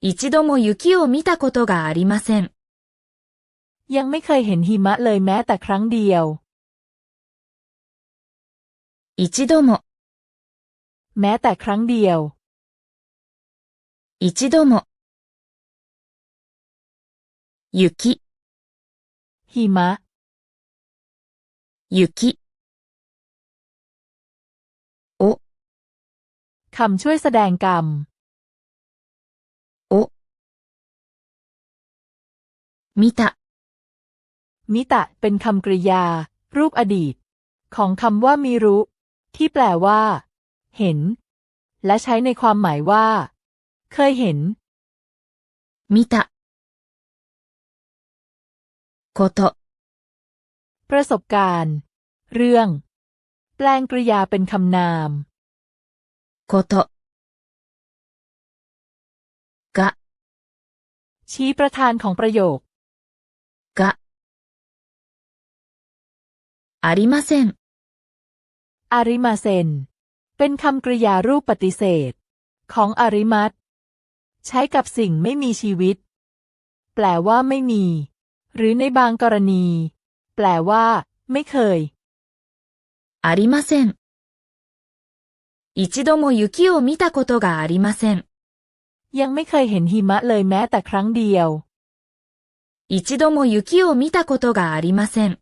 一度も雪を見たことがありません。 ยังไม่เคยเห็นหิมะเลยแม้แต่ครั้งเดียว 一度も、 แม้แต่ครั้งเดียว 一度も。雪、 หิมะ 雪。お、 คำช่วยแสดงกรรม มิตะ มิตะเป็นคำกริยา รูปอดีต ของคำว่ามิรู้ที่แปลว่า เห็น และใช้ในความหมายว่า เคยเห็น มิตะโคโตประสบการณ์ เรื่อง แปลงกริยาเป็นคำนามโคโตกะชี้ประธานของประโยค ありません。 อาริมาเซน เป็นคำกริยารูปปฏิเสธ ของอาริมัตใช้กับสิ่งไม่มีชีวิต แปลว่าไม่มี หรือในบางกรณี แปลว่า ไม่เคย ありません。一度も雪を見たことがありません。 ยังไม่เคยเห็นหิมะเลยแม้แต่ครั้งเดียว 一度も雪を見たことがありません。